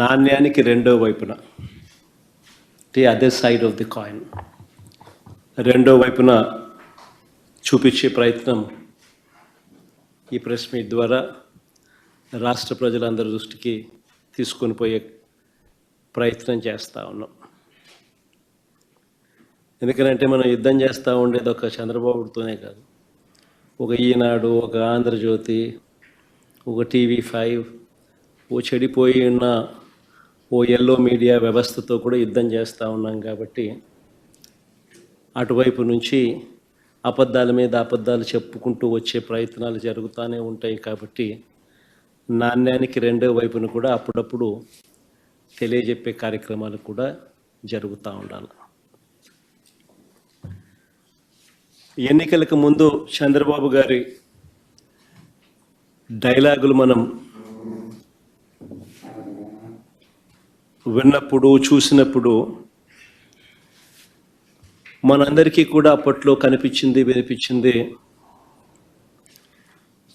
నాణ్యానికి రెండో వైపున. The other side of the coin రెండో వైపున చూపించే ప్రయత్నం ఈ ప్రెస్ మీట్ ద్వారా రాష్ట్ర ప్రజలందరి దృష్టికి తీసుకొని పోయే ప్రయత్నం చేస్తూ ఉన్నాం. ఎందుకంటే మనం యుద్ధం చేస్తూ ఉండేది ఒక చంద్రబాబుతోనే కాదు. ఒక ఈనాడు ఒక ఆంధ్రజ్యోతి ఒక టీవీ ఫైవ్ ఓ చెడిపోయి ఉన్న ఓ ఎల్లో మీడియా వ్యవస్థతో కూడా యుద్ధం చేస్తూ ఉన్నాం కాబట్టి అటువైపు నుంచి అబద్ధాల మీద అబద్ధాలు చెప్పుకుంటూ వచ్చే ప్రయత్నాలు జరుగుతూనే ఉంటాయి కాబట్టి నాణ్యానికి రెండో వైపున కూడా అప్పుడప్పుడు తెలియజెప్పే కార్యక్రమాలు కూడా జరుగుతూ ఉండాలి. ఎన్నికలకు ముందు చంద్రబాబు గారి డైలాగులు మనం విన్నప్పుడు చూసినప్పుడు మనందరికీ కూడా అప్పట్లో కనిపించింది వినిపించింది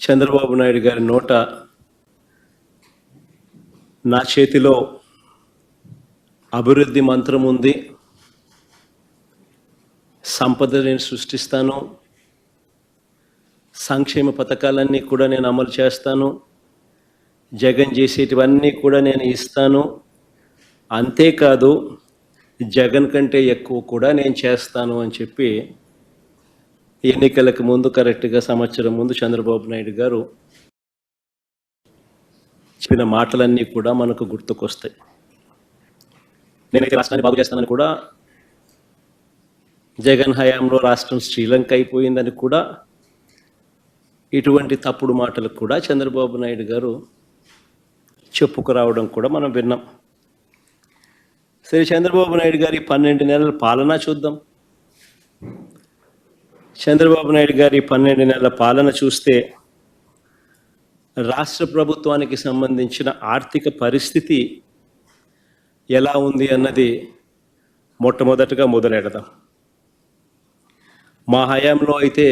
చంద్రబాబు నాయుడు గారి నోట నా చేతిలో అభివృద్ధి మంత్రం ఉంది. సంపద నేను సృష్టిస్తాను. సంక్షేమ పథకాలన్నీ కూడా నేను అమలు చేస్తాను. జగన్ చేసేటివన్నీ కూడా నేను ఇస్తాను. అంతేకాదు జగన్ కంటే ఎక్కువ కూడా నేను చేస్తాను అని చెప్పి ఎన్నికలకు ముందు కరెక్ట్గా సంవత్సరం ముందు చంద్రబాబు నాయుడు గారు చెప్పిన మాటలన్నీ కూడా మనకు గుర్తుకొస్తాయి. నేనైతే రాష్ట్రాన్ని బాగు చేస్తానని కూడా జగన్ హయాంలో రాష్ట్రం శ్రీలంక అయిపోయిందని కూడా ఇటువంటి తప్పుడు మాటలకు కూడా చంద్రబాబు నాయుడు గారు చెప్పుకురావడం కూడా మనం విన్నాం. సరే చంద్రబాబు నాయుడు గారి పన్నెండు నెలల పాలన చూద్దాం. చంద్రబాబు నాయుడు గారి పన్నెండు నెలల పాలన చూస్తే రాష్ట్ర ప్రభుత్వానికి సంబంధించిన ఆర్థిక పరిస్థితి ఎలా ఉంది అన్నది మొట్టమొదటగా మొదలెడదాం. మా హయాంలో అయితే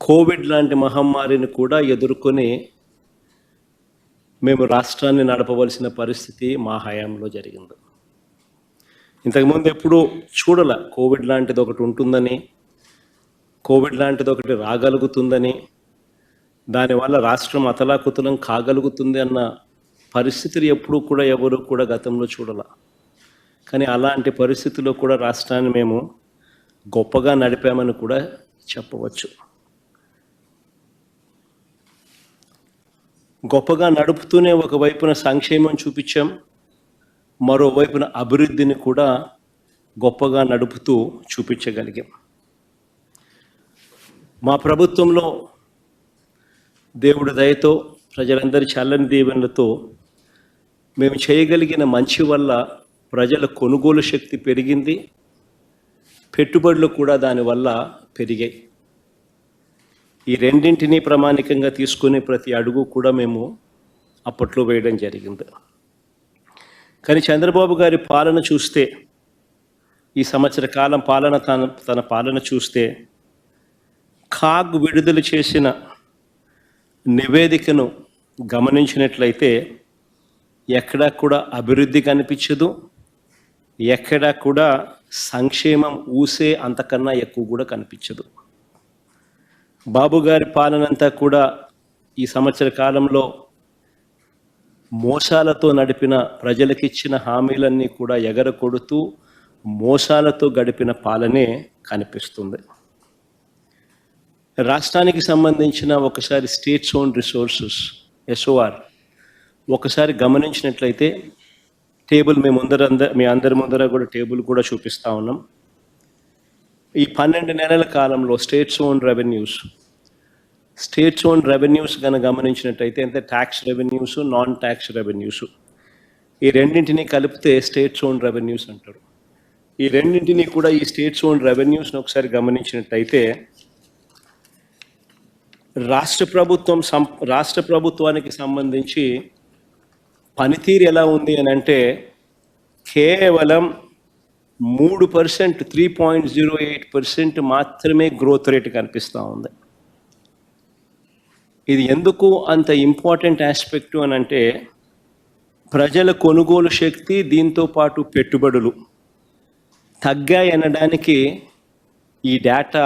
కోవిడ్ లాంటి మహమ్మారిని కూడా ఎదుర్కొని మేము రాష్ట్రాన్ని నడపవలసిన పరిస్థితి మా హయాంలో జరిగింది. ఇంతకుముందు ఎప్పుడూ చూడాల కోవిడ్ లాంటిది ఒకటి ఉంటుందని కోవిడ్ లాంటిది ఒకటి రాగలుగుతుందని దానివల్ల రాష్ట్రం అతలాకుతలం కాగలుగుతుంది అన్న పరిస్థితులు ఎప్పుడూ కూడా ఎవరు కూడా గతంలో చూడాల. కానీ అలాంటి పరిస్థితుల్లో కూడా రాష్ట్రాన్ని మేము గొప్పగా నడిపామని కూడా చెప్పవచ్చు. గొప్పగా నడుపుతూనే ఒకవైపున సంక్షేమం చూపించాం. మరోవైపున అభివృద్ధిని కూడా గొప్పగా నడుపుతూ చూపించగలిగాం. మా ప్రభుత్వంలో దేవుడి దయతో ప్రజలందరి చల్లని దీవెనలతో మేము చేయగలిగిన మంచి వల్ల ప్రజల కొనుగోలు శక్తి పెరిగింది. పెట్టుబడులు కూడా దానివల్ల పెరిగాయి. ఈ రెండింటినీ ప్రామాణికంగా తీసుకునే ప్రతి అడుగు కూడా మేము అప్పట్లో వేయడం జరిగింది. కానీ చంద్రబాబు గారి పాలన చూస్తే ఈ సంవత్సర కాలం పాలన తన తన పాలన చూస్తే కాగ్ విడుదల చేసిన నివేదికను గమనించినట్లయితే ఎక్కడా కూడా అభివృద్ధి కనిపించదు ఎక్కడా కూడా సంక్షేమం ఊసే అంతకన్నా ఎక్కువ కూడా కనిపించదు. బాబు గారి పాలనంతా కూడా ఈ సంవత్సర కాలంలో మోసాలతో నడిపిన ప్రజలకిచ్చిన హామీలన్నీ కూడా ఎగరకొడుతూ మోసాలతో గడిపిన పాలనే కనిపిస్తుంది. రాష్ట్రానికి సంబంధించిన ఒకసారి స్టేట్స్ ఓన్ రిసోర్సెస్ ఎస్ఓఆర్ ఒకసారి గమనించినట్లయితే టేబుల్ మేము ముందర మీ అందరి ముందర కూడా టేబుల్ కూడా చూపిస్తా ఉన్నాం. ఈ పన్నెండు నెలల కాలంలో states own revenues states own revenues కనుక గమనించినట్టయితే అంటే tax revenues non tax revenues. ఈ రెండింటిని కలిపితే స్టేట్స్ ఓన్ రెవెన్యూస్ అంటారు. ఈ రెండింటిని కూడా ఈ స్టేట్స్ ఓన్ రెవెన్యూస్ని ఒకసారి గమనించినట్టయితే రాష్ట్ర ప్రభుత్వం సం రాష్ట్ర ప్రభుత్వానికి సంబంధించి పనితీరు ఎలా ఉంది అని అంటే కేవలం మూడు percent three point zero eight percent మాత్రమే గ్రోత్ రేట్ కనిపిస్తూ ఉంది. ఇది ఎందుకు అంత ఇంపార్టెంట్ ఆస్పెక్ట్ అని అంటే ప్రజల కొనుగోలు శక్తి దీంతో పాటు పెట్టుబడులు తగ్గాయనడానికి ఈ డేటా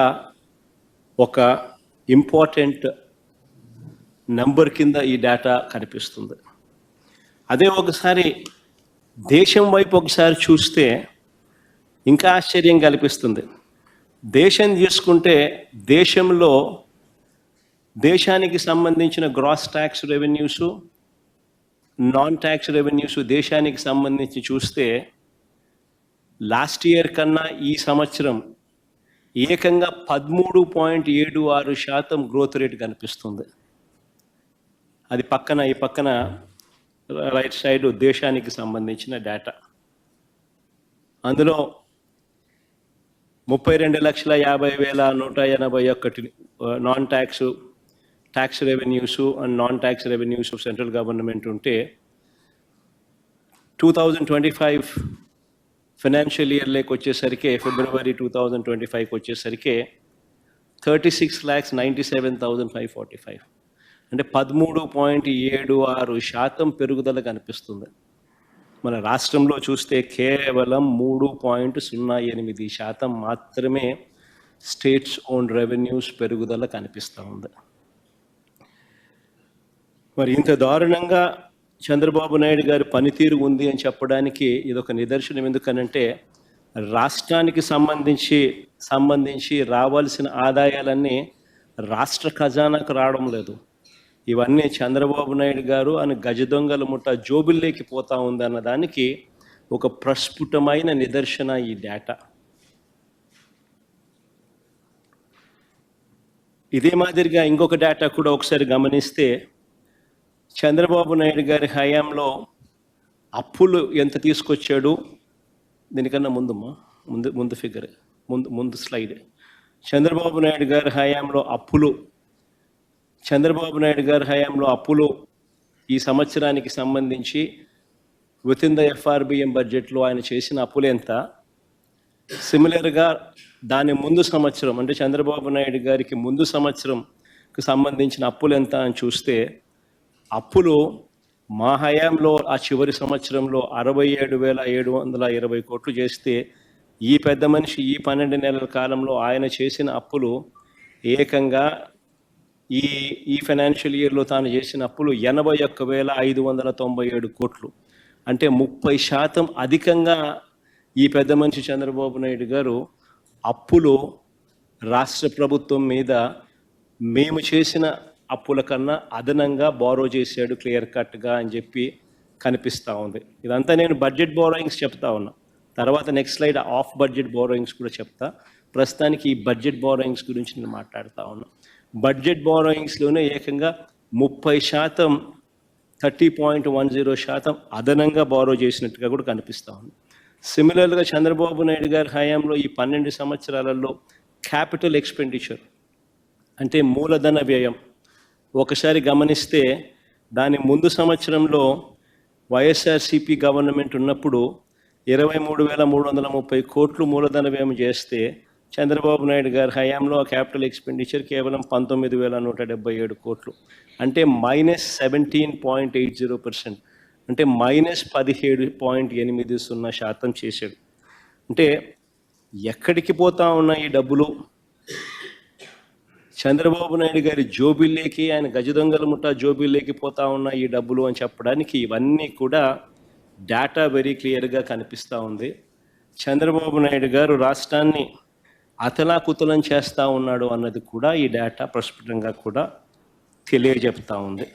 ఒక ఇంపార్టెంట్ నంబర్ కింద ఈ డేటా కనిపిస్తుంది. అదే ఒకసారి దేశం వైపు ఒకసారి చూస్తే ఇంకా ఆశ్చర్యం కల్పిస్తుంది. దేశం తీసుకుంటే దేశంలో దేశానికి సంబంధించిన gross tax revenues non tax revenues దేశానికి సంబంధించి చూస్తే లాస్ట్ ఇయర్ కన్నా ఈ సంవత్సరం ఏకంగా పదమూడు పాయింట్ ఏడు ఆరు శాతం గ్రోత్ రేట్ కనిపిస్తుంది. అది పక్కన ఈ పక్కన రైట్ సైడ్ దేశానికి సంబంధించిన డేటా అందులో ముప్పై రెండు లక్షల యాభై వేల నూట ఎనభై ఒక్కటి non tax tax revenues and non tax revenues central government ఉంటే two thousand twenty five financial ఇయర్లోకి వచ్చేసరికి ఫిబ్రవరి టూ థౌజండ్ ట్వంటీ ఫైవ్కి వచ్చేసరికి thirty six lakhs ninety seven thousand five forty five అంటే పదమూడు పాయింట్ ఏడు ఆరు శాతం పెరుగుదల కనిపిస్తుంది. మన రాష్ట్రంలో చూస్తే కేవలం మూడు పాయింట్ సున్నా ఎనిమిది శాతం మాత్రమే స్టేట్స్ ఓన్ రెవెన్యూస్ పెరుగుదల కనిపిస్తూ ఉంది. మరి ఇంత దారుణంగా చంద్రబాబు నాయుడు గారి పనితీరు ఉంది అని చెప్పడానికి ఇదొక నిదర్శనం. ఎందుకనంటే రాష్ట్రానికి సంబంధించి సంబంధించి రావాల్సిన ఆదాయాలన్నీ రాష్ట్ర ఖజానాకు రావడం లేదు. ఇవన్నీ చంద్రబాబు నాయుడు గారు అని గజ దొంగల ముఠ జోబుల్లోకి పోతా ఉందన్న దానికి ఒక ప్రస్ఫుటమైన నిదర్శన ఈ డేటా. ఇదే మాదిరిగా ఇంకొక డేటా కూడా ఒకసారి గమనిస్తే చంద్రబాబు నాయుడు గారి హయాంలో అప్పులు ఎంత తీసుకొచ్చాడు? దీనికన్నా ముందుమ్మా ముందు ముందు ఫిగర్ ముందు ముందు స్లైడ్. చంద్రబాబు నాయుడు గారి హయాంలో అప్పులు చంద్రబాబు నాయుడు గారి హయాంలో అప్పులు ఈ సంవత్సరానికి సంబంధించి విత్ ఇన్ ద ఎఫ్ఆర్బిఎం బడ్జెట్లో ఆయన చేసిన అప్పులు ఎంత? సిమిలర్గా దాని ముందు సంవత్సరం అంటే చంద్రబాబు నాయుడు గారికి ముందు సంవత్సరంకి సంబంధించిన అప్పులు ఎంత అని చూస్తే అప్పులు మా హయాంలో ఆ చివరి సంవత్సరంలో అరవై ఏడు వేల ఏడు వందల ఇరవై కోట్లు చేస్తే ఈ పెద్ద మనిషి ఈ పన్నెండు నెలల కాలంలో ఆయన చేసిన అప్పులు ఏకంగా ఈ ఈ ఫైనాన్షియల్ ఇయర్లో తాను చేసిన అప్పులు ఎనభై ఒక్క వేల ఐదు వందల తొంభై ఏడు కోట్లు. అంటే ముప్పై శాతం అధికంగా ఈ పెద్ద మనిషి చంద్రబాబు నాయుడు గారు అప్పులు రాష్ట్ర ప్రభుత్వం మీద మేము చేసిన అప్పుల కన్నా అదనంగా బారో చేశాడు క్లియర్ కట్గా అని చెప్పి కనిపిస్తూ ఉంది. ఇదంతా నేను బడ్జెట్ బోరోయింగ్స్ చెప్తా ఉన్నా. తర్వాత next slide of budget borrowings కూడా చెప్తా. ప్రస్తుతానికి ఈ బడ్జెట్ బోరోయింగ్స్ గురించి నేను మాట్లాడుతూ ఉన్నా. బడ్జెట్ బారోయింగ్స్లోనే ఏకంగా ముప్పై శాతం థర్టీ పాయింట్ వన్ జీరో శాతం అదనంగా బారో చేసినట్టుగా కూడా కనిపిస్తూ ఉంది. సిమిలర్గా చంద్రబాబు నాయుడు గారి హయాంలో ఈ పన్నెండు సంవత్సరాలలో క్యాపిటల్ ఎక్స్పెండిచర్ అంటే మూలధన వ్యయం ఒకసారి గమనిస్తే దాని ముందు సంవత్సరంలో వైఎస్ఆర్సిపి గవర్నమెంట్ ఉన్నప్పుడు ఇరవై మూడు వేల మూడు వందల ముప్పై కోట్లు మూలధన వ్యయం చేస్తే చంద్రబాబు నాయుడు గారి హయాంలో ఆ క్యాపిటల్ ఎక్స్పెండిచర్ కేవలం పంతొమ్మిది వేల నూట డెబ్బై ఏడు కోట్లు. అంటే minus seventeen point eight zero percent. అంటే మైనస్ పదిహేడు పాయింట్ ఎనిమిది సున్నా శాతం చేశాడు. అంటే ఎక్కడికి పోతా ఉన్న ఈ డబ్బులు? చంద్రబాబు నాయుడు గారి జోబిల్లేకి ఆయన గజ దొంగల ముఠా జోబిల్లేకి పోతా ఉన్న ఈ డబ్బులు అని చెప్పడానికి ఇవన్నీ కూడా డేటా వెరీ క్లియర్గా కనిపిస్తూ ఉంది. చంద్రబాబు నాయుడు గారు రాష్ట్రాన్ని అతలాకుతలం చేస్తూ ఉన్నాడు అన్నది కూడా ఈ డేటా ప్రస్ఫుటంగా కూడా తెలియజెప్తా ఉంది.